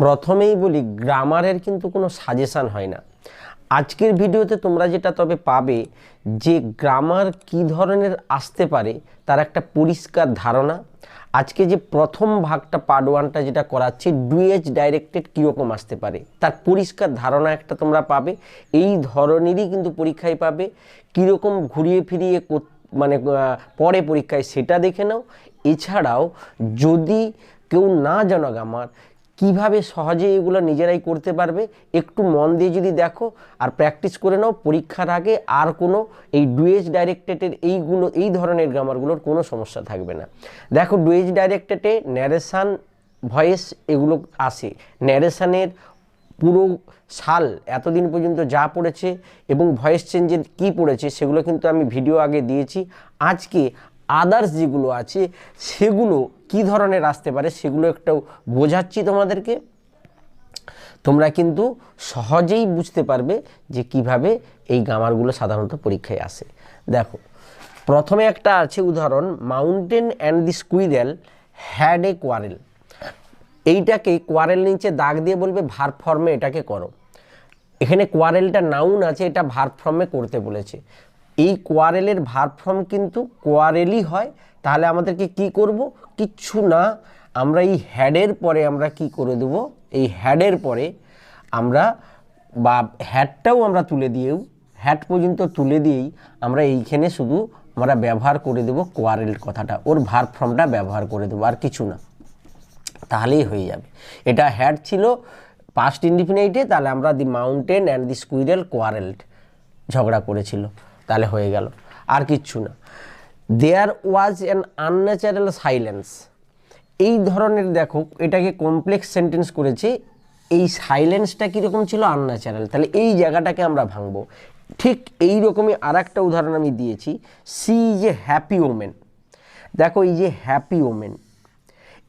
প্রথমেই বলি, গ্রামারের কিন্তু কোনো সাজেশান হয় না। আজকের ভিডিওতে তোমরা যেটা তবে পাবে, যে গ্রামার কি ধরনের আসতে পারে, তার একটা পরিষ্কার ধারণা। আজকে যে প্রথম ভাগটা পার্ট ওয়ানটা যেটা করাচ্ছে ডুয়েজ ডাইরেক্টেড কীরকম আসতে পারে, তার পরিষ্কার ধারণা একটা তোমরা পাবে। এই ধরনেরই কিন্তু পরীক্ষায় পাবে। কীরকম ঘুরিয়ে ফিরিয়ে মানে পরে পরীক্ষায় সেটা দেখে নাও। এছাড়াও যদি কেউ না জানো গ্রামার কীভাবে সহজে এগুলো নিজেরাই করতে পারবে? একটু মন দিয়ে যদি দেখো আর প্র্যাকটিস করে নাও, পরীক্ষার আগে আর কোনো এই ডুয়েজ ডাইরেক্টেডের এইগুলো, এই ধরনের গ্রামারগুলোর কোনো সমস্যা থাকবে না। দেখো ডুয়েজ ডাইরেক্টেডে ন্যারেশান ভয়েস এগুলো আসে ন্যারেশানের পুরো সাল এতদিন পর্যন্ত যা পড়েছে এবং ভয়েস চেঞ্জের কি পড়েছে সেগুলো কিন্তু আমি ভিডিও আগে দিয়েছি। আজকে আদার্স যেগুলো আছে, সেগুলো কি ধরনের আসতে পারে সেগুলো একটু বোঝাচ্ছি তোমাদেরকে। তোমরা কিন্তু সহজেই বুঝতে পারবে যে কীভাবে এই গামারগুলো সাধারণত পরীক্ষায় আসে। দেখো, প্রথমে একটা আছে উদাহরণ mountain and the squirrel had a quarrel এইটাকে কোয়ারেল নিচে দাগ দিয়ে বলবে ভার ফর্মে এটাকে করো। এখানে কোয়ারেলটা নাউন আছে, এটা ভার ফর্মে করতে বলেছে। এই কোয়ারেলের ভার ফর্ম কিন্তু কোয়ারেলই হয়। তাহলে আমাদেরকে কি করব? কিচ্ছু না। আমরা এই হ্যাডের পরে আমরা কি করে দেব? এই হ্যাডের পরে আমরা বা হ্যাডটাও আমরা তুলে দিয়েও, হ্যাড পর্যন্ত তুলে দিয়েই আমরা এইখানে শুধু আমরা ব্যবহার করে দেব কোয়ারেল কথাটা। ওর ভার ফর্মটা ব্যবহার করে দেবো আর কিছু না। তাহলেই হয়ে যাবে। এটা হ্যাড ছিল পাস্ট ইনডিফিনাইটে তাহলে আমরা the mountain and the squirrel quarrelled ঝগড়া করেছিল। তাহলে হয়ে গেল। আর কিচ্ছু না। There was an unnatural silence এই ধরনের দেখো, এটাকে কমপ্লেক্স সেন্টেন্স করেছে। এই সাইলেন্সটা কীরকম ছিল? আনন্যাচারাল তাহলে এই জায়গাটাকে আমরা ভাঙবো। ঠিক এই রকমই আর একটা উদাহরণ আমি দিয়েছি। She is a happy woman. দেখো, এই যে হ্যাপি ওমেন।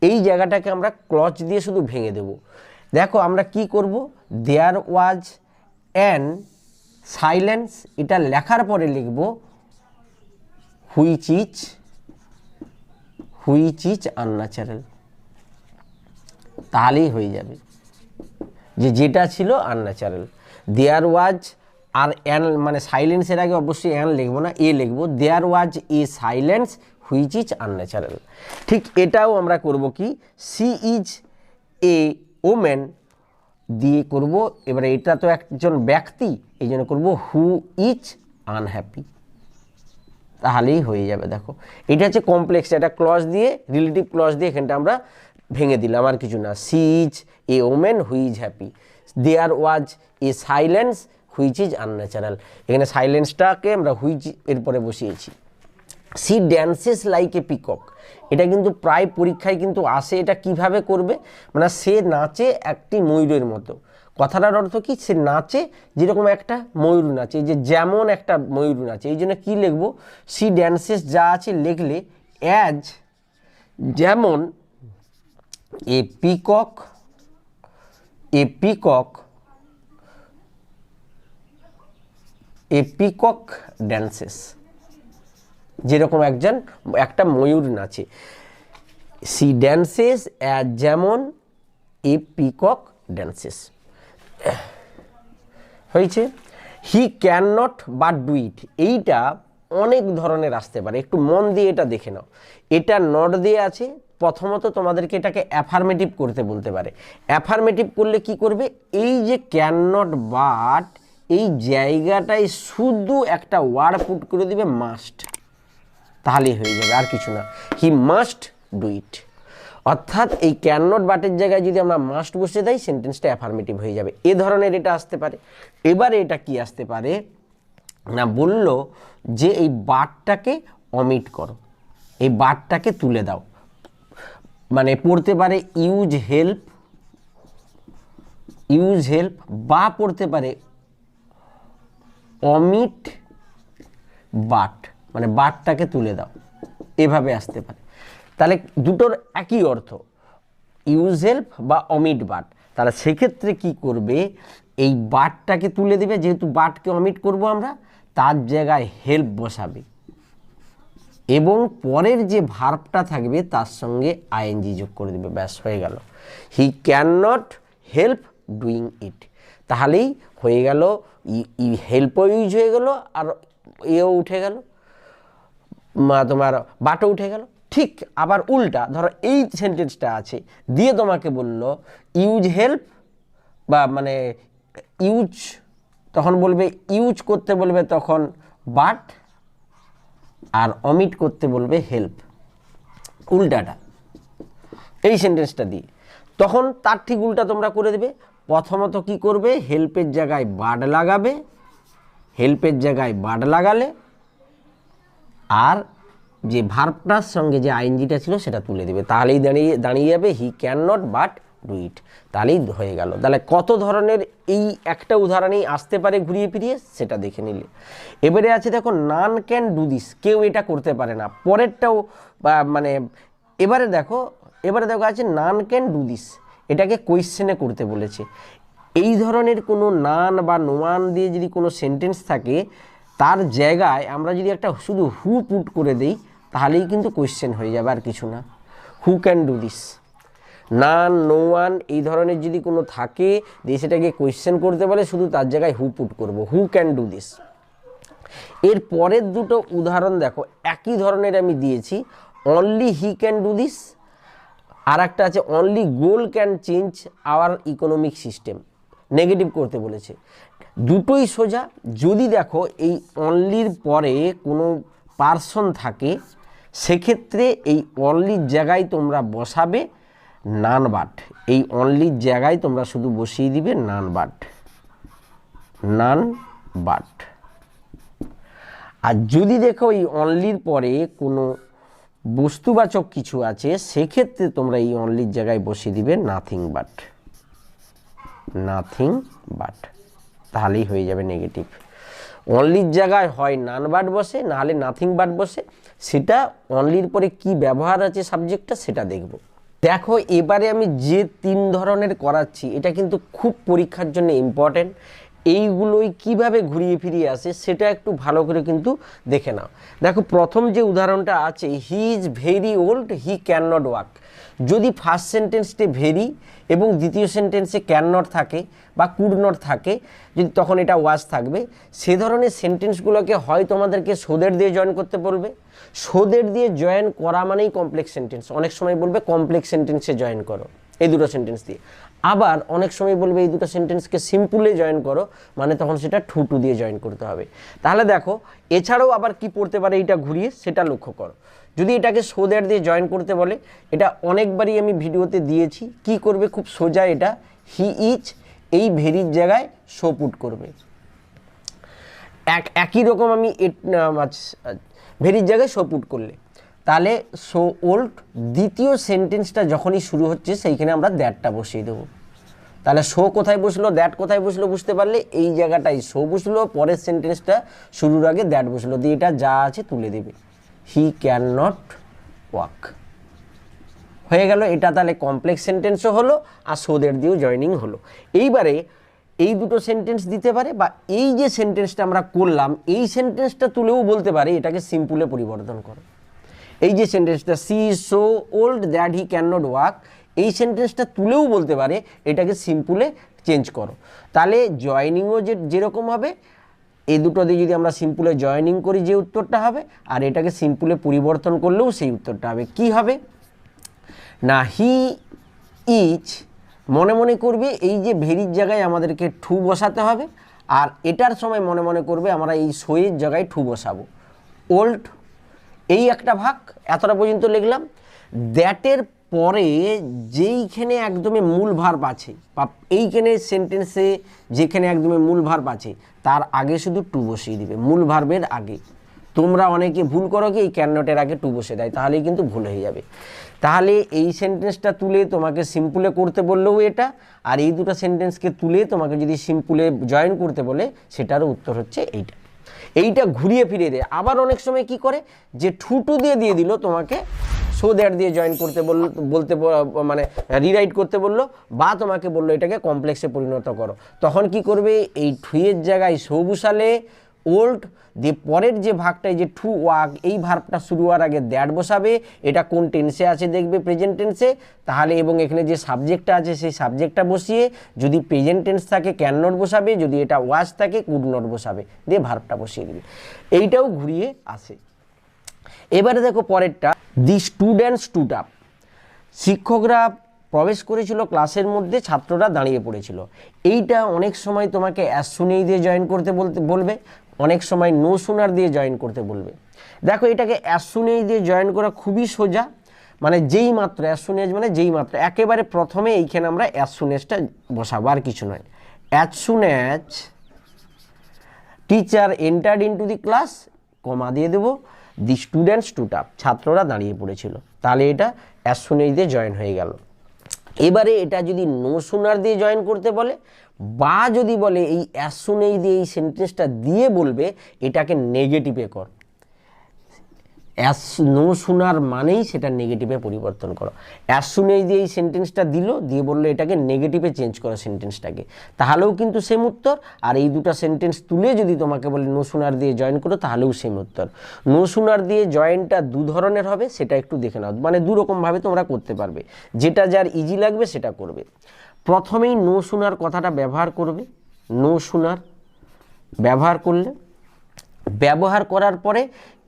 এই জায়গাটাকে আমরা ক্লচ দিয়ে শুধু ভেঙে দেব। দেখো, আমরা কি করব? দেয়ার ওয়াজ অ্যান সাইলেন্স এটা লেখার পরে লিখব which is which is unnatural তাহলেই হয়ে যাবে। যে যেটা ছিল unnatural there was R an মানে সাইলেন্সের আগে অবশ্যই অ্যান লিখব না এ লিখব। There was a silence which is unnatural ঠিক এটাও আমরা করব কি? সি ইজ এ ওমেন দিয়ে করব। এবারে এটা তো একজন ব্যক্তি, এই জন্য করব হু ইজ আনহ্যাপি তাহলেই হয়ে যাবে, দেখো। এটা হচ্ছে কমপ্লেক্স এটা ক্লজ দিয়ে রিলেটিভ ক্লজ দিয়ে এখানটা আমরা ভেঙে দিলাম, আর কিছু না। She is a woman whose happy there was a silence which is unnatural এখানে সাইলেন্সটাকে আমরা হুইচ এরপরে বসিয়েছি। She dances like a peacock এটা কিন্তু প্রায় পরীক্ষায় কিন্তু আসে এটা কীভাবে করবে? মানে সে নাচে একটি ময়ূরের মতো। কথাটার অর্থ কি? সে নাচে যেরকম একটা ময়ূর নাচে এই যে যেমন একটা ময়ূর নাচে। এই জন্য কী লিখব? সি ড্যান্সেস যা আছে লিখলে অ্যাজ যেমন a peacock a peacock a peacock dances যেরকম একজন, একটা ময়ূর নাচে। সি ড্যান্সেস অ্যাজ যেমন এ পিকক ড্যান্সেস হয়েছে? He cannot but do it এইটা অনেক ধরনের আসতে পারে। একটু মন দিয়ে এটা দেখে নাও। এটা নট দিয়ে আছে, প্রথমত তোমাদেরকে এটাকে অ্যাফার্মেটিভ করতে বলতে পারে। অ্যাফার্মেটিভ করলে কি করবে? এই যে ক্যান নট বাট এই জায়গাটায় শুধু একটা ওয়ার্ড পুট করে দিবে মাস্ট তাহলেই হয়ে যাবে, আর কিছু না। হি মাস্ট ডু ইট অর্থাৎ এই ক্যান নট বাটের জায়গায় যদি আমরা মাস্ট বসে দেয় সেন্টেন্সটা অ্যাফার্মেটিভ হয়ে যাবে। এ ধরনের এটা আসতে পারে। এবারে এটা কি আসতে পারে? না, বলল যে এই বাটটাকে অমিট করো। এই বাটটাকে তুলে দাও। মানে পড়তে পারে ইউজ হেল্প ইউজ হেল্প বা পড়তে পারে অমিট বাট। মানে বাটটাকে তুলে দাও। এভাবে আসতে পারে। তাহলে দুটোর একই অর্থ। ইউজ হেল্প বা অমিট বাট। তাহলে সেক্ষেত্রে কি করবে? এই বাটটাকে তুলে দেবে, যেহেতু বাটকে অমিট করব আমরা, তার জায়গায় হেল্প বসাবে। এবং পরের যে ভার্বটা থাকবে, তার সঙ্গে আইএনজি যোগ করে দেবে। ব্যাস, হয়ে গেল। He cannot help doing it তাহলেই হয়ে গেল হেল্পও ইউজ হয়ে গেল, আর এও উঠে গেল। তোমার বাটো উঠে গেল। ঠিক আবার উল্টা, ধরো এই সেন্টেন্সটা আছে। দিয়ে তোমাকে বলল ইউজ হেল্প বা মানে ইউজ তখন বলবে ইউজ করতে বলবে তখন বাট, আর অমিট করতে বলবে হেল্প উল্টাটা। এই সেন্টেন্সটা দিয়ে। তখন তার ঠিক উল্টা তোমরা করে দেবে। প্রথমত কি করবে? হেল্পের জায়গায় বাড লাগাবে। হেল্পের জায়গায় বাড লাগালে আর যে ভার্বটার সঙ্গে যে আইনজিটা ছিল, সেটা তুলে দেবে। তাহলেই দাঁড়িয়ে দাঁড়িয়ে যাবে he cannot but do it তাহলেই হয়ে গেল। তাহলে কত ধরনের এই একটা উদাহরণেই আসতে পারে ঘুরিয়ে ফিরিয়ে? সেটা দেখে নিলে। এবারে আছে, দেখো নান ক্যান ডু দিস কেউ এটা করতে পারে না। পরেরটাও, বা মানে এবারে দেখো এবারে দেখো, আছে নান ক্যান ডু দিস এটাকে কোয়েশ্চেনে করতে বলেছে। এই ধরনের কোনো নান বা নোয়ান দিয়ে যদি কোনো সেন্টেন্স থাকে তার জায়গায় আমরা যদি একটা শুধু হু পুট করে দেই, তাহলেই কিন্তু কোয়েশ্চেন হয়ে যাবে আর কিছু না। Who can do this none no one এই ধরনের যদি কোনো থাকে, দিয়ে সেটাকে কোয়েশ্চেন করতে বলে শুধু তার জায়গায় হু পুট করব। হু ক্যান ডু দিস এর পরের দুটো উদাহরণ দেখো, একই ধরনের আমি দিয়েছি। Only he can do this আর একটা আছে only goal can change our economic system negative করতে বলেছে। দুটোই সোজা। যদি দেখো এই অনলির পরে কোনো পার্সন থাকে, সেক্ষেত্রে এই অনলির জায়গায় তোমরা বসাবে নান বাট এই অনলির জায়গায় তোমরা শুধু বসিয়ে দিবে নান বাট নান বাট আর যদি দেখো এই অনলির পরে কোনো বস্তুবাচক কিছু আছে, সেক্ষেত্রে তোমরা এই অনলির জায়গায় বসিয়ে দিবে নাথিং বাট নাথিং বাট তাহলেই হয়ে যাবে নেগেটিভ অনলির জায়গায় হয় নান বাট বসে, নাহলে নাথিং বাট বসে। সেটা অনলির পরে কি ব্যবহার আছে সাবজেক্টটা সেটা দেখব। দেখো, এবারে আমি যে তিন ধরনের করাচ্ছি, এটা কিন্তু খুব পরীক্ষার জন্য ইম্পর্টেন্ট এইগুলোই কীভাবে ঘুরিয়ে ফিরিয়ে আসে সেটা একটু ভালো করে কিন্তু দেখে নাও। দেখো, প্রথম যে উদাহরণটা আছে he is very old he can not walk যদি ফার্স্ট সেন্টেন্সটি ভেরি এবং দ্বিতীয় সেন্টেন্সে ক্যান নট থাকে বা কুড নট থাকে, যদি তখন এটা ওয়াজ থাকবে, সে ধরনের সেন্টেন্সগুলোকে হয় তোমাদেরকে সোদের দিয়ে জয়েন করতে বলবে। সোদের দিয়ে জয়েন করা মানেই কমপ্লেক্স সেন্টেন্স অনেক সময় বলবে কমপ্লেক্স সেন্টেন্সে জয়েন করো, এই দুটো সেন্টেন্স দিয়ে। আবার অনেক সময় বলবে এই দুটো সেন্টেন্সকে সিম্পলে জয়েন করো মানে তখন সেটা টু টু দিয়ে জয়েন করতে হবে। তাহলে দেখো, এছাড়াও আবার কি পড়তে পারে এইটা ঘুরিয়ে, সেটা লক্ষ্য করো। যদি এটাকে সোদের দিয়ে জয়েন করতে বলে, এটা অনেকবারই আমি ভিডিওতে দিয়েছি, কি করবে খুব সোজা এটা হি ইচ এই ভেরির জায়গায় শো পুট করবে। এক, একই রকম আমি ভেরির জায়গায় শো পুট করলে। তাহলে সো ওল্ড দ্বিতীয় সেন্টেন্সটা যখনই শুরু হচ্ছে, সেইখানে আমরা দ্যাটটা বসিয়ে দেবো। তাহলে শো কোথায় বসল দ্যাট কোথায় বসল বুঝতে পারলে এই জায়গাটাই। শো বসল, পরের সেন্টেন্সটা শুরুর আগে দ্যাট বসল, দিয়ে এটা যা আছে তুলে দেবে। হি ক্যান নট ওয়াক হয়ে গেল, এটা তাহলে কমপ্লেক্স সেন্টেন্সও হলো আর সোদের দিয়েও জয়নিং হলো। এইবারে এই দুটো সেন্টেন্স দিতে পারে বা এই যে সেন্টেন্সটা আমরা করলাম, এই সেন্টেন্সটা তুলেও বলতে পারে, এটাকে সিম্পলে পরিবর্তন করো। এই যে সেন্টেন্সটা she is so old that he can not walk এই সেন্টেন্সটা তুলেও বলতে পারে, এটাকে সিম্পলে চেঞ্জ করো। তাহলে জয়নিংও যে, যেরকম হবে, এই দুটো দিয়ে যদি আমরা সিম্পলে জয়নিং করি যে উত্তরটা হবে, আর এটাকে সিম্পলে পরিবর্তন করলেও সেই উত্তরটা হবে, কি হবে? না হি ইচ মনে মনে করবে এই যে ভেরির জায়গায় আমাদেরকে ঠু বসাতে হবে, আর এটার সময় মনে মনে করবে আমরা এই সইয়ের জায়গায় ঠু বসাবো। ওল্ড এই একটা ভাগ, এতটা পর্যন্ত লিখলাম। দ্যাটের পরে যেইখানে একদমই মূল ভার্ব আছে বা এইখানে সেন্টেন্সে যেখানে একদমই মূল ভার্ব আছে তার আগে শুধু টু বসিয়ে দিবে, মূল ভার্বের আগে। তোমরা অনেকে ভুল করো কি, এই ক্যাননটের আগে টু বসে দেয়, তাহলেই কিন্তু ভুল হয়ে যাবে। তাহলে এই সেন্টেন্সটা তুলে তোমাকে সিম্পলে করতে বললেও এটা, আর এই দুটো সেন্টেন্সকে তুলে তোমাকে যদি সিম্পলে জয়েন করতে বলে, সেটারও উত্তর হচ্ছে এইটা। এইটা ঘুরিয়ে ফিরিয়ে দেয়। আবার অনেক সময় কি করে? যে ঠুটু দিয়ে দিয়ে দিল তোমাকে সো দ্যাট দিয়ে জয়েন করতে বলল বলতে মানে রিরাইট করতে বলল, বা তোমাকে বলল এটাকে কমপ্লেক্সে পরিণত করো। তখন কি করবে? এই ঠুয়ের জায়গায় সো বসালে ওল্ড দিয়ে পরের যে ভাগটা এই যে টু ওয়াক এই ভার্বটা শুরু হওয়ার আগে দ্যাট বসাবে, এটা কোন টেন্সে আছে দেখবে প্রেজেন্ট টেন্সে তাহলে এবং এখানে যে সাবজেক্টটা আছে, সেই সাবজেক্টটা বসিয়ে যদি প্রেজেন্ট টেন্স থাকে ক্যান নট বসাবে, যদি এটা ওয়াজ থাকে কুড নট বসাবে, দিয়ে ভার্বটা বসিয়ে দিবে। এইটাও ঘুরিয়ে আসে। এবারে দেখো পরেরটা দি স্টুডেন্ট স্টুড আপ শিক্ষকরা প্রবেশ করেছিল ক্লাসের মধ্যে, ছাত্ররা দাঁড়িয়ে পড়েছিল। এইটা অনেক সময় তোমাকে অ্যাস শুনেই দিয়ে জয়েন করতে বলতে বলবে। অনেক সময় নো শুনার দিয়ে জয়েন করতে বলবে। দেখো, এটাকে অ্যাস শুনেই দিয়ে জয়েন করা খুবই সোজা। মানে যেই মাত্র অ্যাস শুনেজ মানে যেই মাত্র। একেবারে প্রথমে এইখানে আমরা অ্যাস শুনেজটা বসাবো, আর কিছু নয়। As teacher entered into the class comma দিয়ে দেবো দি স্টুডেন্টস টুট আপ ছাত্ররা দাঁড়িয়ে পড়েছিল। তাহলে এটা অ্যাজ শুনেই দিয়ে জয়েন হয়ে গেল। এবারে এটা যদি নো শুনার দিয়ে জয়েন করতে বলে বা যদি বলে এই অ্যাজ শুনেই দিয়ে এই সেন্টেন্সটা দিয়ে বলবে, এটাকে নেগেটিভে কর। অ্যাস নো শোনার মানেই সেটা নেগেটিভে পরিবর্তন করো। অ্যাস শুনেই দিয়ে এই সেন্টেন্সটা দিল, দিয়ে বলল এটাকে নেগেটিভে চেঞ্জ করো সেন্টেন্সটাকে। তাহলেও কিন্তু সেম উত্তর। আর এই দুটো সেন্টেন্স তুলে যদি তোমাকে বলে নো শোনার দিয়ে জয়েন করো, তাহলেও সেম উত্তর। নো শোনার দিয়ে জয়েনটা দু ধরনের হবে, সেটা একটু দেখে নাও। মানে দু রকমভাবে তোমরা করতে পারবে। যেটা যার ইজি লাগবে, সেটা করবে। প্রথমেই নো শোনার কথাটা ব্যবহার করবে। নো শোনার, ব্যবহার করলে। ব্যবহার করার পরে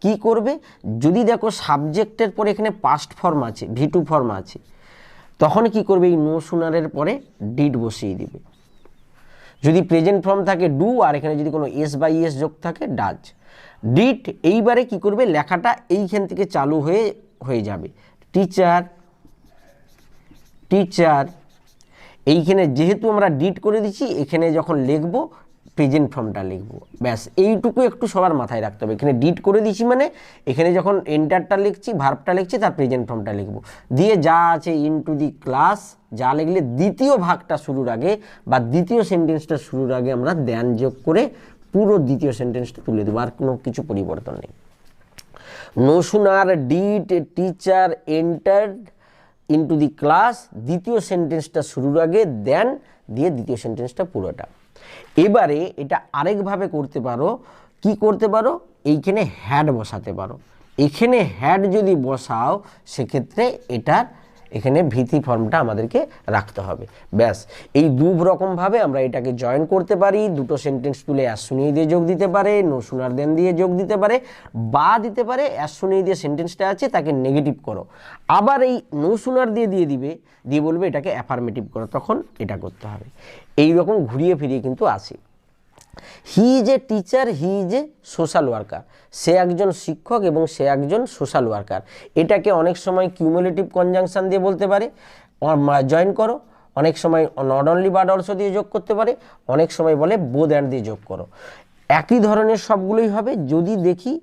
কি করবে? যদি দেখো সাবজেক্টের পরে এখানে পাস্ট ফর্ম আছে ভিটু ফর্ম আছে, তখন কি করবে? এই নো শোনারের পরে ডিড বসিয়ে দিবে। যদি প্রেজেন্ট ফর্ম থাকে ডু আর এখানে যদি কোনো এস বাই এস যোগ থাকে ডাজ ডিট এইবারে কি করবে? লেখাটা এইখান থেকে চালু হয়ে হয়ে যাবে। টিচার টিচার এইখানে যেহেতু আমরা ডিট করে দিচ্ছি, এখানে যখন লিখব প্রেজেন্ট ফর্মটা লিখব। ব্যাস, এইটুকু একটু সবার মাথায় রাখতে হবে। এখানে ডিট করে দিচ্ছি মানে এখানে যখন এন্টারটা লিখছি ভার্বটা লিখছি, তার প্রেজেন্ট ফর্মটা লিখব। দিয়ে যা আছে ইন টু দি ক্লাস যা লিখলে দ্বিতীয় ভাগটা শুরুর আগে বা দ্বিতীয় সেন্টেন্সটা শুরুর আগে আমরা দেন যোগ করে পুরো দ্বিতীয় সেন্টেন্সটা তুলে দেবো, আর কোনো কিছু পরিবর্তন নেই। No sooner did teacher entered into the class দ্বিতীয় সেন্টেন্সটা শুরুর আগে দেন দিয়ে দ্বিতীয় সেন্টেন্সটা পুরোটা। এবারে এটা আরেকভাবে করতে পারো। কি করতে পারো? এইখানে হ্যাড বসাতে পারো। এখানে হ্যাড যদি বসাও, সেক্ষেত্রে এটার এখানে ভিতি ফর্মটা আমাদেরকে রাখতে হবে। ব্যাস, এই দু রকমভাবে আমরা এটাকে জয়েন করতে পারি, দুটো সেন্টেন্স তুলে অ্যাস শুনিয়ে দিয়ে যোগ দিতে পারে নো শোনার দেন দিয়ে যোগ দিতে পারে, বা দিতে পারে অ্যাস শুনিয়ে দিয়ে সেন্টেন্সটা আছে তাকে নেগেটিভ করো। আবার এই নো শোনার দিয়ে দিয়ে দিবে, দিয়ে বলবে এটাকে অ্যাফার্মেটিভ করো, তখন এটা করতে হবে। এই রকম ঘুরিয়ে ফিরিয়ে কিন্তু আসে he is a teacher he is a social worker সে একজন শিক্ষক এবং সে একজন সোশ্যাল ওয়ার্কার এটাকে অনেক সময় কিউমুলেটিভ কনজাংশন দিয়ে বলতে পারে। জয়েন করো। অনেক সময় নট অনলি বাট অলসো দিয়ে যোগ করতে পারে। অনেক সময় বলে বোধ অ্যান্ড দিয়ে যোগ করো। একই ধরনের সবগুলোই হবে। যদি দেখি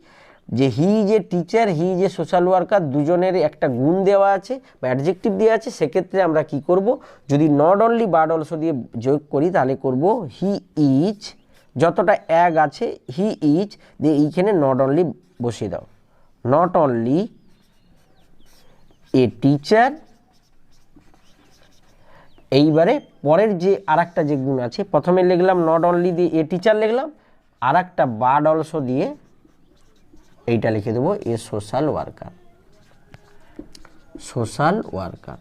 যে he a teacher he a social worker দুজনের একটা গুণ দেওয়া আছে বা অ্যাডজেক্টিভ দেওয়া আছে, সেক্ষেত্রে আমরা কি করব? যদি নট অনলি বাট অলসো দিয়ে যোগ করি, তাহলে করব হি ইজ যতটা অ্যাগ আছে হি ইজ দিয়ে এইখানে নট অনলি বসিয়ে দাও। নট অনলি এ টিচার এইবারে পরের যে আরেকটা যে গুণ আছে, প্রথমে লিখলাম নট অনলি দিয়ে এ টিচার লিখলাম আর একটা বার্ড অলসো দিয়ে এইটা লিখে দেবো a social worker social worker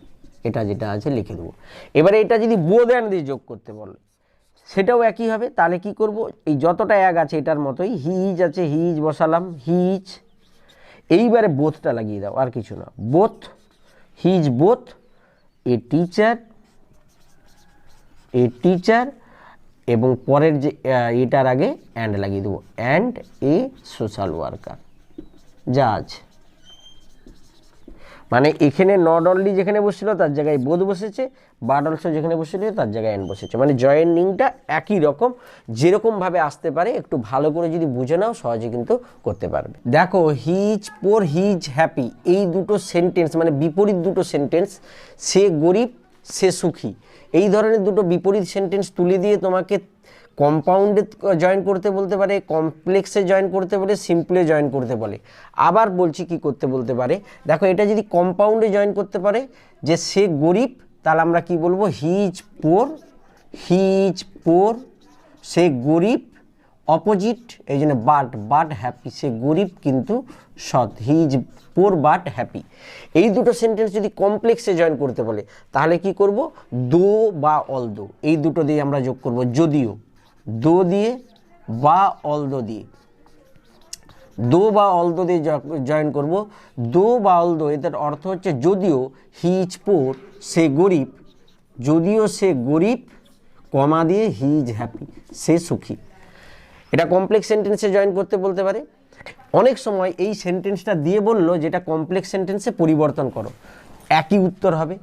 এটা যেটা আছে লিখে দেবো। এবারে এটা যদি বোধ অ্যান্ড দিয়ে যোগ করতে বলে সেটাও একই হবে, তাহলে কি করব? এই যতটা এক আছে এটার মতোই হিজ আছে হিজ বসালাম হিজ এইবারে বোথটা লাগিয়ে দাও, আর কিছু না। Both he's both a teacher a teacher এবং পরের যে এটার আগে অ্যান্ড লাগিয়ে দেবো। অ্যান্ড এ সোশ্যাল ওয়ার্কার যা আছে। মানে এখানে নট অনলি যেখানে বসছিল, তার জায়গায় বোধ বসেছে বাট অলসো যেখানে বসেছিল, তার জায়গায় এন বসেছে। মানে জয়েনিংটা একই রকম, যেরকমভাবে আসতে পারে, একটু ভালো করে যদি বুঝে নাও, সহজে কিন্তু করতে পারবে। দেখো হিজ পোর হিজ হ্যাপি এই দুটো সেন্টেন্স মানে বিপরীত দুটো সেন্টেন্স সে গরিব, সে সুখী। এই ধরনের দুটো বিপরীত সেন্টেন্স তুলে দিয়ে তোমাকে কম্পাউন্ডে জয়েন করতে বলতে পারে কমপ্লেক্সে জয়েন করতে পারে সিম্পলে জয়েন করতে বলে। আবার বলছি কি করতে বলতে পারে? দেখো, এটা যদি কম্পাউন্ডে জয়েন করতে পারে, যে সে গরিব, তাহলে আমরা কি বলব? হিজ পোর হিজ পোর সে গরিব অপোজিট এই জন্য বাট বাট হ্যাপি সে গরিব কিন্তু সৎ he is poor but happy এই দুটো সেন্টেন্স যদি কমপ্লেক্সে জয়েন করতে বলে, তাহলে কি করব? দো বা অল দো এই দুটো দিয়ে আমরা যোগ করব, যদিও। দো দিয়ে বা অল দো দিয়ে। দো বা অলদো দিয়ে জয়েন করব। দো বা অলদো এদের অর্থ হচ্ছে যদিও হি ইজ পোর সে গরিব। যদিও সে গরিব, কমা দিয়ে হি ইজ হ্যাপি সে সুখী। এটা কমপ্লেক্স সেন্টেন্সে জয়েন করতে বলতে পারে। অনেক সময় এই সেন্টেন্সটা দিয়ে বলল যেটা কমপ্লেক্স সেন্টেন্সে পরিবর্তন করো। একই উত্তর হবে।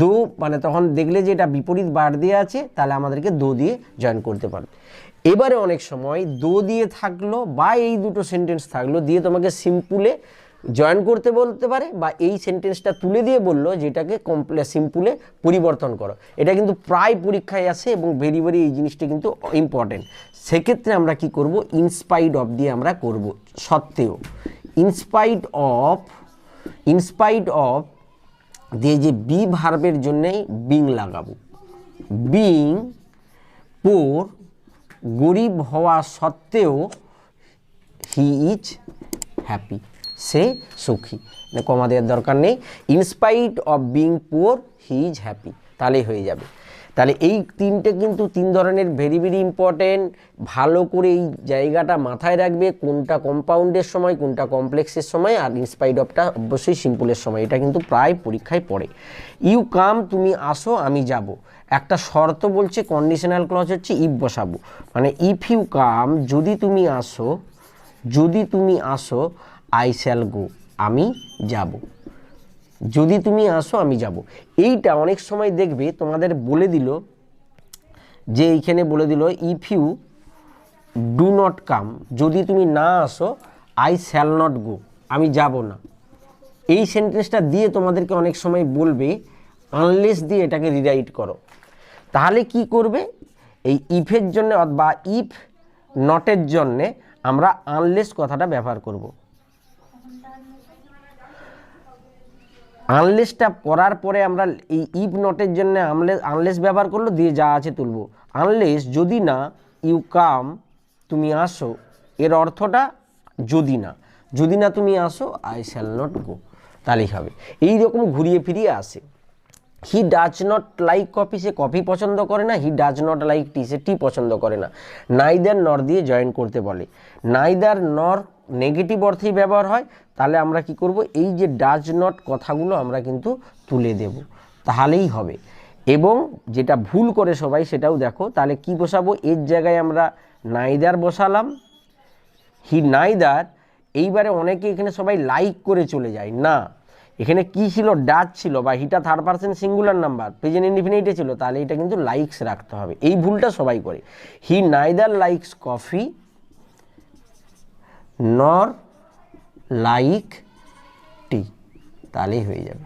দো মানে তখন দেখলে যে এটা বিপরীত বার দিয়ে আছে, তাহলে আমাদেরকে দো দিয়ে জয়েন করতে পারবে এবারে অনেক সময় দো দিয়ে থাকল বা এই দুটো সেন্টেন্স থাকল দিয়ে তোমাকে সিম্পুলে জয়েন করতে বলতে পারে বা এই সেন্টেন্সটা তুলে দিয়ে বলল যেটাকে কমপ্লে সিম্পুলে পরিবর্তন করো। এটা কিন্তু প্রায় পরীক্ষায় আসে এবং ভেরি ভেরি এই জিনিসটা কিন্তু ইম্পর্টেন্ট সেক্ষেত্রে আমরা কি করব? ইনস্পাইড অফ দিয়ে আমরা করব, সত্ত্বেও। ইনস্পাইড অফ ইনস্পাইড অফ দিয়ে যে বি ভার্বের জন্যেই বিং লাগাবো। বিং পোর গরিব হওয়া সত্ত্বেও হি ইজ হ্যাপি সে সুখী। কমা দেওয়ার দরকার নেই। In spite of being poor he is happy তাহলেই হয়ে যাবে। তাহলে এই তিনটে কিন্তু তিন ধরনের ভেরি ভেরি ইম্পর্টেন্ট ভালো করে এই জায়গাটা মাথায় রাখবে, কোনটা কম্পাউন্ডের সময়, কোনটা কমপ্লেক্সের সময়, আর ইনস্পাইড অফটা অবশ্যই সিম্পলের সময়। এটা কিন্তু প্রায় পরীক্ষায় পড়ে। ইউ কাম তুমি আসো, আমি যাব। একটা শর্ত বলছে কন্ডিশনাল ক্লজ হচ্ছে ইফ বসাবো। মানে ইফ ইউ কাম যদি তুমি আসো, যদি তুমি আসো আই শ্যাল গো আমি যাব। যদি তুমি আসো, আমি যাব। এইটা অনেক সময় দেখবে, তোমাদের বলে দিল যে এইখানে বলে দিল if you do not come যদি তুমি না আসো আই শ্যাল নট গো আমি যাব না। এই সেন্টেন্সটা দিয়ে তোমাদেরকে অনেক সময় বলবে আনলেস দিয়ে এটাকে রিরাইট করো। তাহলে কি করবে? এই ইফের জন্য বা ইফ নটের জন্যে আমরা আনলেস কথাটা ব্যবহার করব। আনলেসটা করার পরে আমরা এই ইফ নটের জন্য আনলেস আনলেস ব্যবহার করল, দিয়ে যা আছে তুলবো। আনলেস যদি না ইউ কাম তুমি আসো, এর অর্থটা যদি না। যদি না তুমি আসো আই শ্যাল নট গো তাহলেই হবে। এই রকম ঘুরিয়ে ফিরিয়ে আসে। He does not like coffee say coffee পছন্দ করে না। He does not like tea say tea পছন্দ করে না। নাইদার নর দিয়ে জয়েন করতে বলে। নাইদার নর নেগেটিভ অর্থেই ব্যবহার হয়, তাহলে আমরা কি করব? এই যে ডাজ নট কথাগুলো আমরা কিন্তু তুলে দেব। তাহলেই হবে। এবং যেটা ভুল করে সবাই সেটাও দেখো, তাহলে কি বসাবো? এর জায়গায় আমরা নাইদার বসালাম। হি নাইদার এইবারে অনেকে এখানে সবাই লাইক করে চলে যায়। না, এখানে কি ছিল? ডাচ ছিল বা হিটা third person singular number present ইনডিফিনিটে ছিল, তাহলে এটা কিন্তু লাইকস রাখতে হবে। এই ভুলটা সবাই করে। He neither likes coffee nor like tea তাহলেই হয়ে যাবে